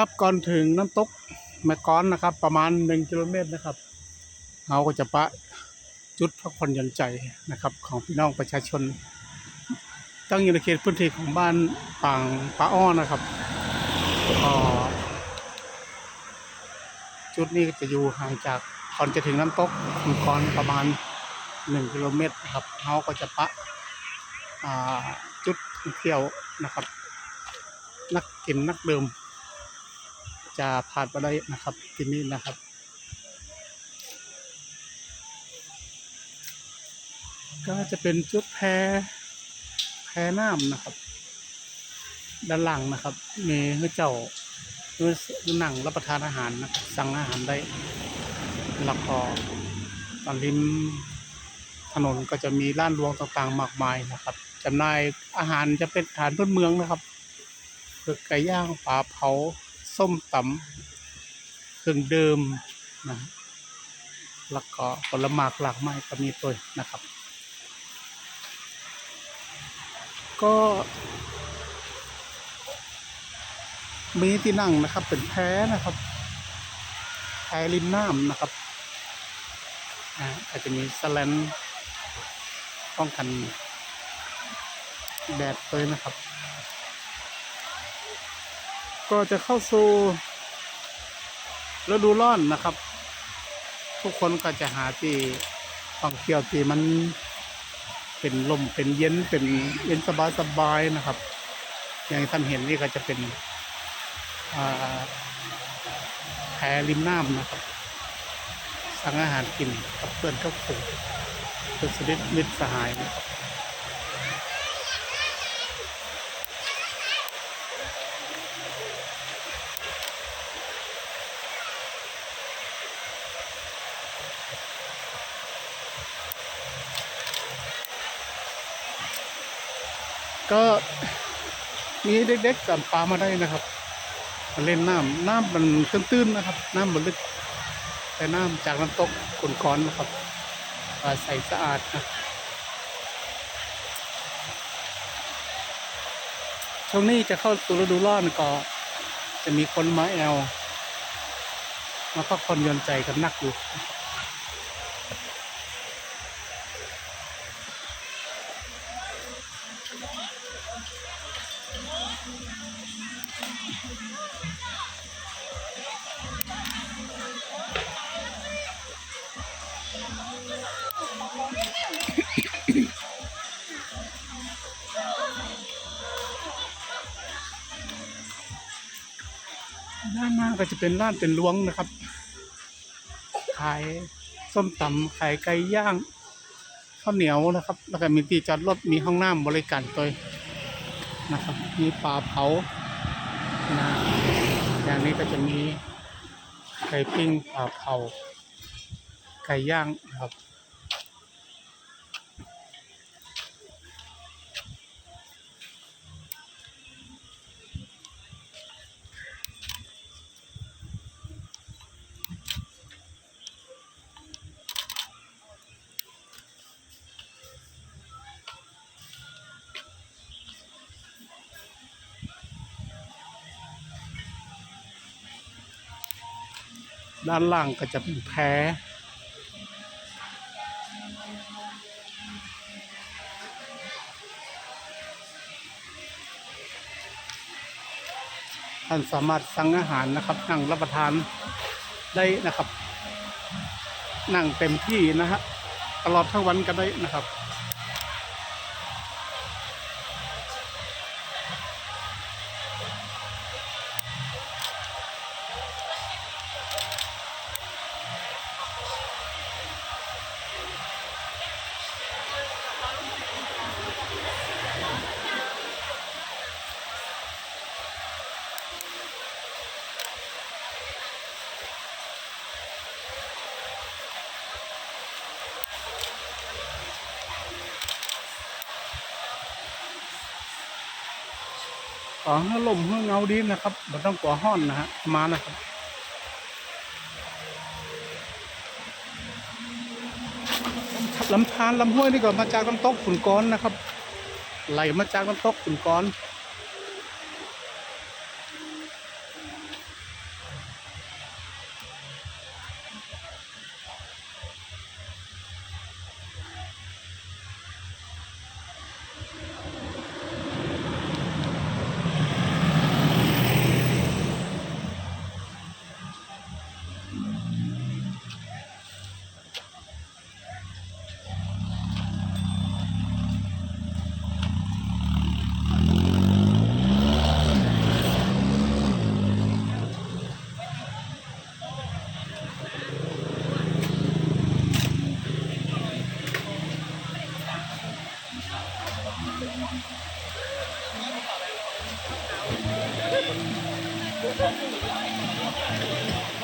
ครับก่อนถึงน้ำตกแมกอนนะครับ ประมาณหนึ่งกิโลเมตรนะครับเราก็จะปะจุดพักผ่อนหย่อนใจนะครับ ของพี่น้องประชาชน ตั้งอยู่ในเขตพื้นที่ของบ้านปางปาอ้อนะครับจุดนี้จะอยู่ห่างจากก่อนจะถึงน้ำตกแมกอนประมาณหนึ่งกิโลเมตรนะครับเราก็จะปะจุดเที่ยวนะครับ นักกินนักเดื่ม จะผ่านไปได้นะครับที่นี่นะครับก็จะเป็นจุดแพแพน้ำนะครับ ด้านหลังนะครับ มีให้เจ้าคือหนังรับประทานอาหารนะสั่งอาหารได้แล้วก็ตอนริมถนนก็จะมีร้านรวงต่างๆ มากมายนะครับจำหน่ายอาหารจะเป็นอาหารพื้นเมืองนะครับคือไก่ย่างปลาเผา ส้มตำเครื่องเดิมนะแล้วก็ผลไม้หลากไม้ก็มีตัวนะครับ ก็มีที่นั่งนะครับ เป็นแพนะครับแพริมน้ำนะครับอาก็จะมีสแลนป้องกันแดดเลยนะครับ ก็จะเข้าสู่ฤดูร้อนนะครับ ทุกคนก็จะหาที่ท่องเที่ยวที่มันเป็นลมเป็นเย็นเป็นเย็นสบายสบายๆนะครับ อย่างท่านเห็นนี่ก็จะเป็นแพริมน้ำนะครับ สั่งอาหารกินกับเพื่อนกับฝูงเพื่อนสนิทมิตรสหายนะครับ ก็มีเด็กๆกับปลามาได้นะครับมาเล่นน้ำน้ำมันตื้นๆนะครับ น้ำมันลึก แต่น้ำจากน้ำตกขนก้อนนะครับปลาใสสะอาดนะช่วงนี้จะเข้าสู่ฤดูร้อนก็จะมีคนมาแอลมาพักผ่อนหย่อนใจกันนักอยู่ ด้านหน้าก็จะเป็นร้านเป็นล้วงนะครับ ขายส้มตำขายไก่ย่างข้าวเหนียวนะครับ แล้วก็มีที่จอดรถมีห้องน้ำบริการตัวนะครับ มีปลาเผานะอย่างนี้ก็จะมีไก่ปิ้งปลาเผาไก่ย่างนะครับ ด้านล่างก็จะเป็นแพท่านสามารถสั่งอาหารนะครับนั่งรับประทานได้นะครับ นั่งเต็มที่นะฮะตลอดทั้งวันก็ได้นะครับ อ๋อห้าลมเพื่อเงาดีนะครับมันต้องก่อห้อนนะฮะมานะครับลำธารลำห้วยนี่ก็มาจากน้ำตกขุนก้อนนะครับ ไหลมาจากน้ำตกขุนก้อน Thank you.